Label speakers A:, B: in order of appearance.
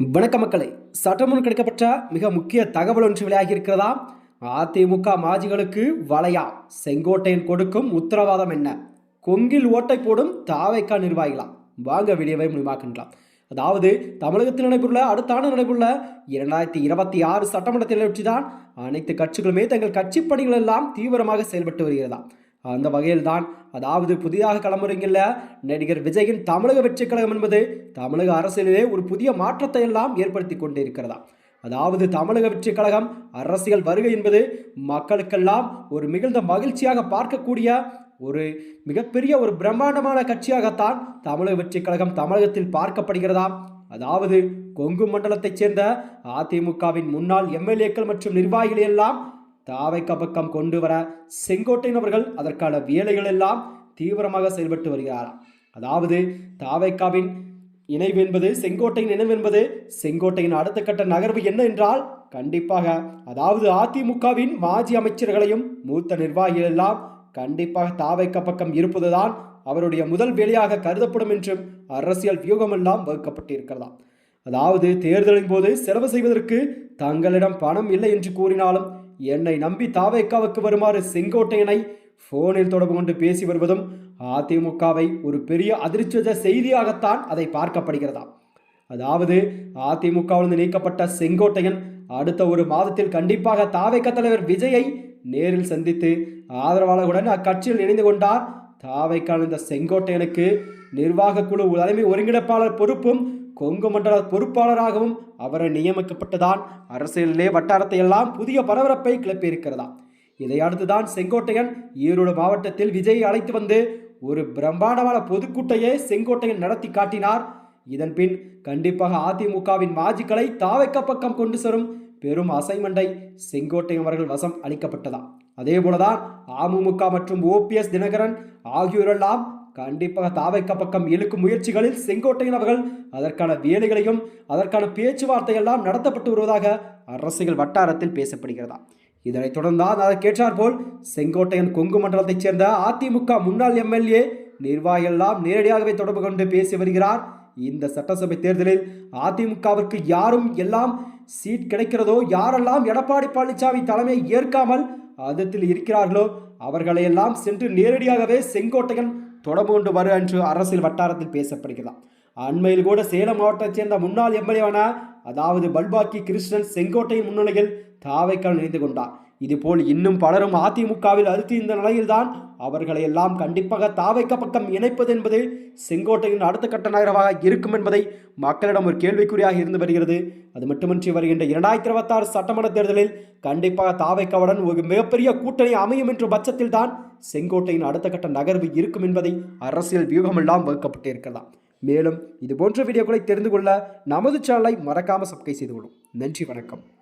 A: வணக்க மக்களை சட்டமுன் கிடைக்கப்பட்ட மிக முக்கிய தகவல் ஒன்று வெளியாகி இருக்கிறதா அதிமுக மாஜிகளுக்கு வளையா செங்கோட்டையன் கொடுக்கும் உத்தரவாதம் என்ன? கொங்கில் ஓட்டை போடும் தாவைக்கா நிர்வாகிகளாம் வாங்க வீடியோவை முடிவாக்கின்றலாம். அதாவது தமிழகத்தில் நடைபெறுள்ள அடுத்த ஆண்டு நடைபெறுள்ள இரண்டாயிரத்தி இருபத்தி ஆறு சட்டமன்ற தேர்தலை தான் அனைத்து கட்சிகளுமே தங்கள் கட்சி பணிகள் எல்லாம் தீவிரமாக செயல்பட்டு வருகிறதா? அந்த வகையில் தான் அதாவது புதிதாக களமுறைங்கில் நடிகர் விஜயின் தமிழக வெற்றி கழகம் என்பது தமிழக அரசியலிலே ஒரு புதிய மாற்றத்தை எல்லாம் ஏற்படுத்தி கொண்டிருக்கிறதா? அதாவது தமிழக வெற்றி கழகம் அரசியல் வருகை என்பது மக்களுக்கெல்லாம் ஒரு மிகுந்த மகிழ்ச்சியாக பார்க்கக்கூடிய ஒரு மிகப்பெரிய ஒரு பிரம்மாண்டமான கட்சியாகத்தான் தமிழக வெற்றி கழகம் தமிழகத்தில் பார்க்கப்படுகிறதா? அதாவது கொங்கு மண்டலத்தைச் சேர்ந்த அதிமுகவின் முன்னாள் எம்எல்ஏக்கள் மற்றும் நிர்வாகிகள் எல்லாம் தாவைக்க பக்கம் கொண்டு வர செங்கோட்டையன் அவர்கள் அதற்கான வேலைகள் எல்லாம் தீவிரமாக செயல்பட்டு வருகிறாராம் அதாவது தாவைக்காவின் இணைவு என்பது செங்கோட்டையின் இணைவு என்பது செங்கோட்டையின் அடுத்த கட்ட நகர்வு என்ன என்றால் கண்டிப்பாக அதாவது அதிமுகவின் மாஜி அமைச்சர்களையும் மூத்த நிர்வாகிகள் எல்லாம் கண்டிப்பாக தாவைக்க பக்கம் இருப்பதுதான் அவருடைய முதல் வேலையாக கருதப்படும் என்றும் அரசியல் வியூகமெல்லாம் வகுக்கப்பட்டிருக்கிறதாம். அதாவது தேர்தலின் போது செலவு செய்வதற்கு தங்களிடம் பணம் இல்லை என்று கூறினாலும் என்னை நம்பி தாவேக்காவுக்கு வருமாறு செங்கோட்டையனை போனில் தொடர்பு கொண்டு பேசி வருவதும் அதிமுகவை ஒரு பெரிய அதிர்ச்சித செய்தியாகத்தான் அதை பார்க்கப்படுகிறதா? அதாவது அதிமுகவிலிருந்து நீக்கப்பட்ட செங்கோட்டையன் அடுத்த ஒரு மாதத்தில் கண்டிப்பாக தாவேக்க தலைவர் விஜயை நேரில் சந்தித்து ஆதரவாளர்களுடன் அக்கட்சியில் இணைந்து கொண்டார். தாவைக்கான இந்த செங்கோட்டையனுக்கு நிர்வாக குழு தலைமை ஒருங்கிணைப்பாளர் பொறுப்பும் கொங்கு மண்டல பொறுப்பாளராகவும் அவரை நியமிக்கப்பட்டதான் அரசியலிலே வட்டாரத்தை எல்லாம் புதிய பரபரப்பை கிளப்பியிருக்கிறதா இதை அடுத்துதான் செங்கோட்டையன் ஈரோடு மாவட்டத்தில் விஜயை அழைத்து வந்து ஒரு பிரம்மாண்டமான பொதுக்கூட்டையே செங்கோட்டையன் நடத்தி காட்டினார். இதன் பின் கண்டிப்பாக அதிமுகவின் மாஜிக்களை தாவைக்க பக்கம் கொண்டு செல்லும் பெரும் அசைன்மெண்டை செங்கோட்டையன் அவர்கள் வசம் அளிக்கப்பட்டதா அதே போலதான் அமமுக மற்றும் ஓபிஎஸ் தினகரன் ஆகியோரெல்லாம் கண்டிப்பாக தாவைக்க பக்கம் இழுக்கும் முயற்சிகளில் செங்கோட்டையன் அவர்கள் அதற்கான வேலைகளையும் அதற்கான பேச்சுவார்த்தையெல்லாம் நடத்தப்பட்டு வருவதாக அரசியல் வட்டாரத்தில் பேசப்படுகிறதா? இதனைத் தொடர்ந்தால் அதை கேட்டார் போல் செங்கோட்டையன் கொங்கு மண்டலத்தைச் சேர்ந்த அதிமுக முன்னாள் எம்எல்ஏ நிர்வாகியெல்லாம் நேரடியாகவே தொடர்பு கொண்டு பேசி வருகிறார். இந்த சட்டசபை தேர்தலில் அதிமுகவிற்கு யாரும் எல்லாம் சீட் கிடைக்கிறதோ யாரெல்லாம் எடப்பாடி பழனிசாமி தலைமையை ஏற்காமல் அதத்தில் இருக்கிறார்களோ அவர்களையெல்லாம் சென்று நேரடியாகவே செங்கோட்டையன் தொடர்பு கொண்டு வரு என்று அரசியல் வட்டாரத்தில் பேசப்படுகிறார் அண்மையில் கூட சேலம் மாவட்டத்தைச் சேர்ந்த முன்னாள் எம்எல்ஏவான அதாவது பல்பாக்கி கிருஷ்ணன் செங்கோட்டையின் முன்னிலையில் தாவைக்கால் இணைந்து கொண்டார். இதுபோல் இன்னும் பலரும் அதிமுகவில் அழுத்தி இந்த நிலையில்தான் அவர்களை எல்லாம் கண்டிப்பாக தாவைக்க பக்கம் இணைப்பது என்பது செங்கோட்டையின் அடுத்த கட்ட நகரமாக இருக்கும் என்பதை மக்களிடம் ஒரு கேள்விக்குறியாக இருந்து வருகிறது. அது மட்டுமின்றி வருகின்ற இரண்டாயிரத்தி இருபத்தாறு சட்டமன்ற தேர்தலில் கண்டிப்பாக தாவைக்காவுடன் ஒரு மிகப்பெரிய கூட்டணி அமையும் என்ற பட்சத்தில் தான் செங்கோட்டையின் அடுத்த கட்ட நகர்வு இருக்கும் என்பதை அரசியல் வியூகமெல்லாம் வகுக்கப்பட்டிருக்கலாம். மேலும் இது போன்ற வீடியோக்களை தெரிந்து கொள்ள நமது சேனலை மறக்காமல் சப்ஸ்கிரைப் செய்து கொள்ளும். நன்றி வணக்கம்.